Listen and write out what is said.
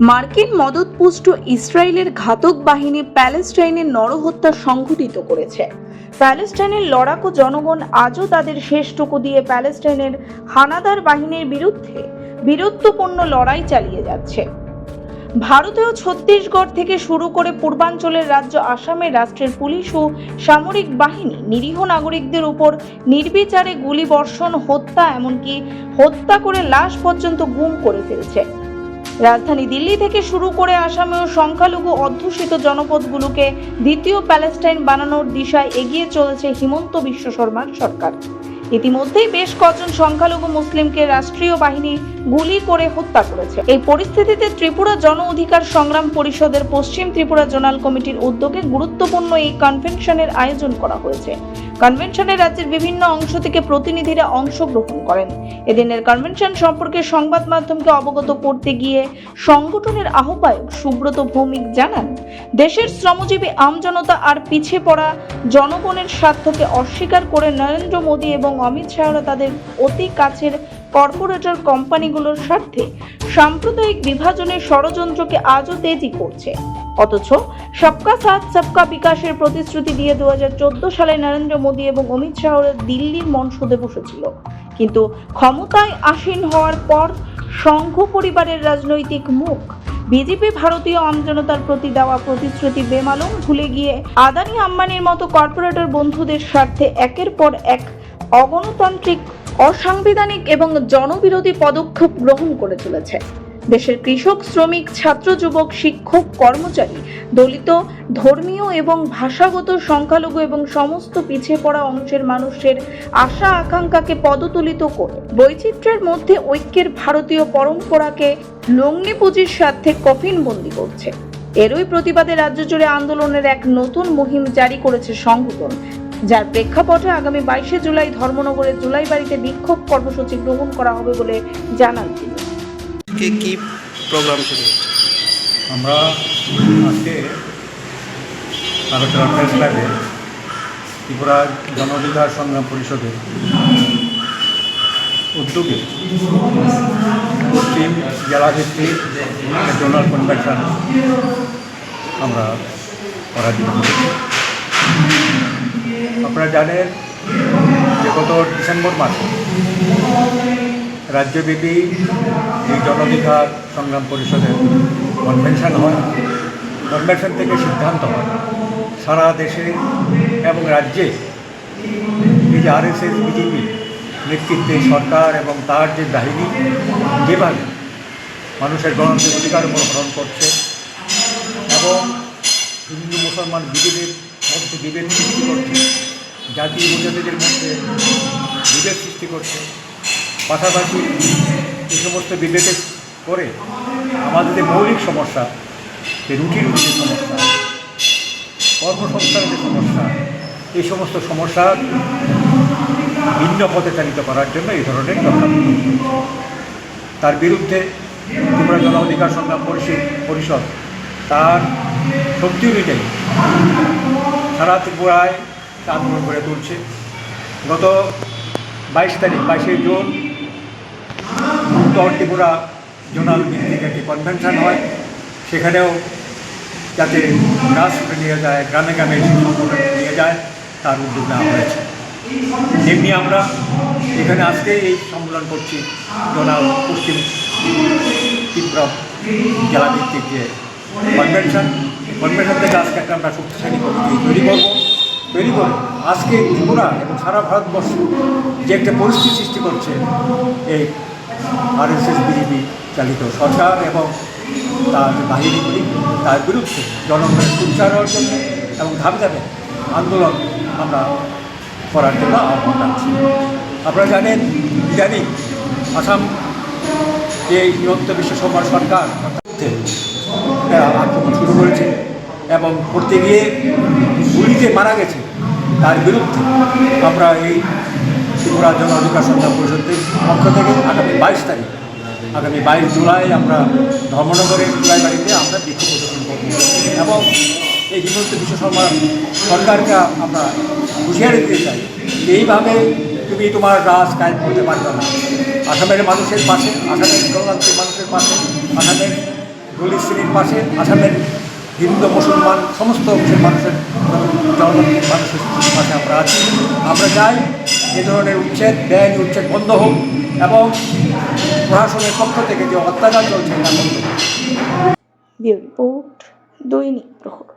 মার্কিন মদতপুষ্ট ইসরায়েলের ঘাতক বাহিনী প্যালেস্টাইনের নরহত্যা সংঘটিত করেছে। প্যালেস্টাইনের লড়াকু জনগণ আজও তাদের শেষটুকু দিয়ে প্যালেস্টাইনের হানাদার বাহিনীর বিরুদ্ধে বীরত্বপূর্ণ লড়াই চালিয়ে যাচ্ছে। ভারতেও ছত্তিশগড় থেকে শুরু করে পূর্বাঞ্চলের রাজ্য আসামের রাষ্ট্রের পুলিশ ও সামরিক বাহিনী নিরীহ নাগরিকদের উপর নির্বিচারে গুলিবর্ষণ, হত্যা, এমনকি হত্যা করে লাশ পর্যন্ত গুম করে ফেলছে। রাজধানী দিল্লি থেকে শুরু করে আসামেও সংখ্যালঘু অধ্যুষিত জনপদগুলোকে দ্বিতীয় প্যালেস্টাইন বানানোর দিশায় এগিয়ে চলেছে হিমন্ত বিশ্ব শর্মার সরকার। ইতিমধ্যেই বেশ কজন সংখ্যালঘু মুসলিমকে রাষ্ট্রীয় বাহিনী গুলি করে হত্যা করেছে। এই পরিস্থিতিতে ত্রিপুরা জন অধিকার সংগ্রাম পরিষদের পশ্চিম ত্রিপুরা জোনাল কমিটির উদ্যোগে গুরুত্বপূর্ণ এই কনভেনশনের আয়োজন করা হয়েছে। কনভেনশনে রাজ্যের বিভিন্ন অংশ থেকে প্রতিনিধিরা অংশগ্রহণ করেন। এদিনের কনভেনশন সম্পর্কে সংবাদ মাধ্যমকে অবগত করতে গিয়ে সংগঠনের আহ্বায়ক সুব্রত ভৌমিক জানান, দেশের শ্রমজীবী আমজনতা আর পিছিয়ে পড়া জনগণের স্বার্থকে অস্বীকার করে নরেন্দ্র মোদী এবং অমিত শাহরা তাদের অতি কাছের কর্পোরেটর কোম্পানিগুলোর স্বার্থে সাম্প্রদায়িক বিভাজনের ষড়যন্ত্রকে আজও তেজি করছে। অথচ সবকা সাথ, সবকা বিকাশের প্রতিশ্রুতি দিয়ে দুহাজার চোদ্দ সালে নরেন্দ্র মোদী এবং অমিত শাহরা দিল্লির মনসদে বসেছিল। কিন্তু ক্ষমতায় আসীন হওয়ার পর সংঘ পরিবারের রাজনৈতিক মুখ, বিজেপি ভারতীয় আমজনতার প্রতি দেওয়া প্রতিশ্রুতি বেমালুম ভুলে গিয়ে আদানি আম্বানির মতো কর্পোরেটর বন্ধুদের স্বার্থে একের পর এক অগণতান্ত্রিক, অসাংবিধানিক এবং জনবিরোধী পদক্ষেপ গ্রহণ করে চলেছে। দেশের কৃষক, শ্রমিক, ছাত্র, যুবক, শিক্ষক, কর্মচারী, দলিত, ধর্মীয় এবং ভাষাগত সংখ্যালঘু এবং সমস্ত পিছিয়ে পড়া অংশের মানুষের আশা আকাঙ্ক্ষাকে পদতুলিত করে। বৈচিত্র্যের মধ্যে ঐক্যের ভারতীয় পরম্পরাকে লগ্নি পুঁজির স্বার্থে কফিনবন্দি করছে। এরই প্রতিবাদে রাজ্য জুড়ে আন্দোলনের এক নতুন মুহিম জারি করেছে সংগঠন, যার প্রেক্ষাপটে আগামী বাইশে জুলাই ধর্মনগরের জুলাই বাড়িতে বিক্ষোভ কর্মসূচি গ্রহণ করা হবে বলে জানান তিনি। কে কি প্রোগ্রাম ছিল আমরা আজকে ভারতের প্রেস ক্লাবে ত্রিপুরা জন অধিকার সংগ্রাম পরিষদের উদ্যোগে পশ্চিম জেলাভিত্তিক জোনাল কনভেনশন আমরা জন্য আপনারা জানেন যে গত ডিসেম্বর মাসে রাজ্যব্যাপী এই জনঅধিকার সংগ্রাম পরিষদের কনভেনশন হয়। কনভেনশন থেকে সিদ্ধান্ত হয়। সারা দেশে এবং রাজ্যে এই যে আরএসএস বিজেপি নেতৃত্বে সরকার এবং তার যে বাহিনী, যেভাবে মানুষের গণতান্ত্রিক অধিকার উপর হরণ করছে এবং হিন্দু, মুসলমান বিভেদের মধ্যে বিভেদ সৃষ্টি করছে জাতি উপজাতিদের মধ্যে বিভেদ সৃষ্টি করছে পাশাপাশি এই সমস্ত বিভেদে করে আমাদের যে মৌলিক সমস্যা, যে রুটি রুটির সমস্যা, কর্মসংস্থানের যে সমস্যা, এই সমস্ত সমস্যা ভিন্ন পথে চালিত করার জন্য এই ধরনের চলছে। তার বিরুদ্ধে ত্রিপুরা জন অধিকার সংগ্রাম পরিষদ পরিষদ তার শক্তি অনুযায়ী সারা ত্রিপুরায় আন্দোলন করে তুলছে গত বাইশ তারিখ, বাইশে জুন উত্তর ত্রিপুরা জোনাল ভিত্তিক একটি কনভেনশন হয়। সেখানেও যাতে গ্রাসরুটে নিয়ে যায়, গ্রামে গ্রামে নিয়ে যায়, তার উদ্যোগ নেওয়া হয়েছে। তেমনি আমরা এখানে আজকে এই সম্মেলন করছি জোনাল পশ্চিম ত্রিপুরা জেলা ভিত্তিক যে কনভেনশন কনভেনশন থেকে আজকে একটা আমরা শক্তিশালী কমিটি তৈরি করব। তৈরি করে আজকে ত্রিপুরা এবং সারা ভারতবর্ষ যে একটা পরিস্থিতি সৃষ্টি করছে, এই আরএসএস বিজেপি চালিত সরকার এবং তার বাহিনীগুলি তার বিরুদ্ধে জনগণের হওয়ার জন্য এবং ধাপে ধাপে আন্দোলন আমরা করার জন্য আহ্বান রাখছি আপনারা জানেন, ইদানিং আসাম যে হিমন্ত বিশ্ব শর্মা সরকার আক্রমণ শুরু করেছে এবং করতে গিয়ে গুলিতে মারা গেছে, তার বিরুদ্ধে আমরা এই ত্রিপুরা জন অধিকার সংগ্রাম পরিষদের পক্ষ থেকে আগামী বাইশ তারিখ, আগামী বাইশ জুলাই আমরা ধর্মনগরের জুলাই বাড়িতে আমরা বিক্ষোভ প্রদর্শন করব। এবং এই হিমন্ত বিশ্ব শর্মা সরকারকে আমরা হুঁশিয়ারি দিতে চাই এইভাবে তুমি তোমার রাজ কায়েম করতে পারবে না। আসামের মানুষের পাশে, আসামের গণতান্ত্রিক মানুষের পাশে, আসামের দলিত শ্রেণির পাশে, আসামের হিন্দু, মুসলমান সমস্ত মানুষের জনগণের মানুষের পাশে আমরা আছি। আমরা চাই এ ধরনের উচ্ছেদ বেআইনি উচ্ছেদ বন্ধ হোক এবং প্রশাসনের পক্ষ থেকে যে অত্যাচার চলছে, তা বন্ধ হোক। দৈনিক প্রহর।